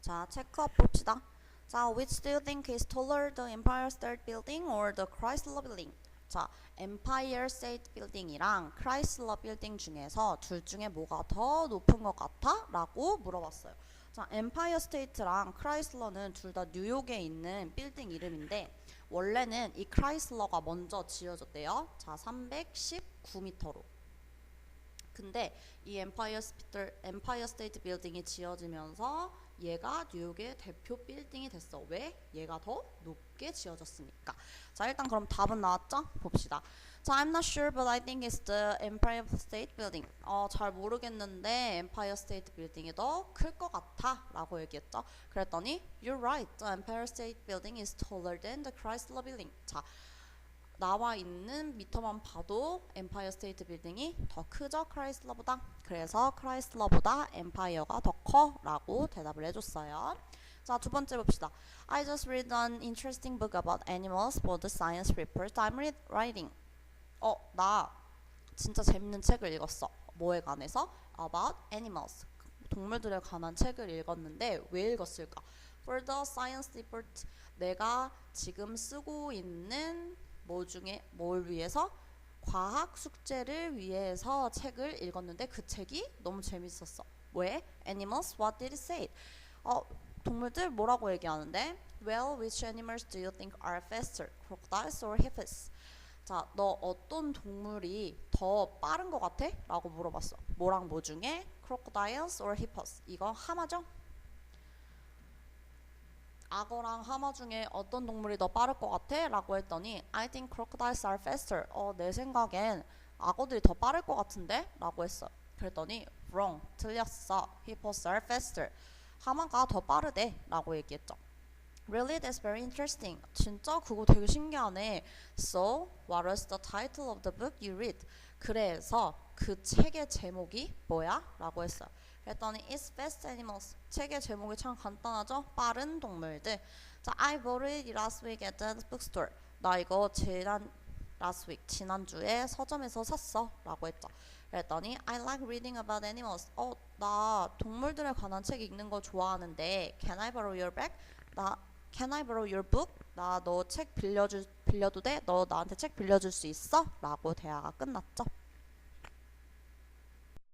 자, 체크업 봅시다. 자, which do you think is taller, the Empire State Building or the Chrysler Building? 자, Empire State Building이랑 Chrysler Building 중에서 둘 중에 뭐가 더 높은 것 같아? 라고 물어봤어요. 자, Empire State랑 Chrysler는 둘 다 뉴욕에 있는 빌딩 이름인데 원래는 이 크라이슬러가 먼저 지어졌대요. 자, 319m로. 근데 이 엠파이어 스피터 엠파이어 스테이트 빌딩이 지어지면서 얘가 뉴욕의 대표 빌딩이 됐어. 왜? 얘가 더 높게 지어졌으니까. 자, 일단 그럼 답은 나왔죠? 봅시다. 자, I'm not sure, but I think it's the Empire State Building. 어, 잘 모르겠는데 Empire State Building이 더 클 것 같아 라고 얘기했죠. 그랬더니 You're right. The Empire State Building is taller than the Chrysler Building. 자, 나와 있는 미터만 봐도 엠파이어 스테이트 빌딩이 더 크죠 크라이슬러보다? 그래서 크라이슬러보다 엠파이어가 더 커라고 대답을 해줬어요. 자 두 번째 봅시다. I just read an interesting book about animals for the science report I'm read, writing. 어 나 진짜 재밌는 책을 읽었어. 뭐에 관해서? About animals. 동물들에 관한 책을 읽었는데 왜 읽었을까? For the science report 내가 지금 쓰고 있는 뭐 중에 뭘 위해서 과학 숙제를 위해서 책을 읽었는데 그 책이 너무 재밌었어. 왜? Animals, what did it say? 어, 동물들 뭐라고 얘기하는데? Well, which animals do you think are faster? Crocodiles or hippos? 자, 너 어떤 동물이 더 빠른 것 같아? 라고 물어봤어. 뭐랑 뭐 중에? Crocodiles or hippos? 이거 하마죠? 악어랑 하마 중에 어떤 동물이 더 빠를 것 같아? 라고 했더니 I think crocodiles are faster. 어, 내 생각엔 악어들이 더 빠를 것 같은데? 라고 했어. 그랬더니 wrong. 틀렸어. hippos are faster. 하마가 더 빠르대. 라고 얘기했죠. Really, that's very interesting. 진짜 그거 되게 신기하네. So, what was the title of the book you read? 그래서 그 책의 제목이 뭐야? 라고 했어요. 그랬더니 It's Fast Animals. 책의 제목이 참 간단하죠? 빠른 동물들. 자, I bought it last week at the bookstore. 나 이거 지난 last week 지난주에 서점에서 샀어. 라고 했죠. 그랬더니 I like reading about animals. 어, 나 동물들에 관한 책 읽는 거 좋아하는데 Can I borrow your bag? 나 Can I borrow your book? 나 너 책 빌려줄 빌려도 돼? 너 나한테 책 빌려줄 수 있어? 라고 대화가 끝났죠.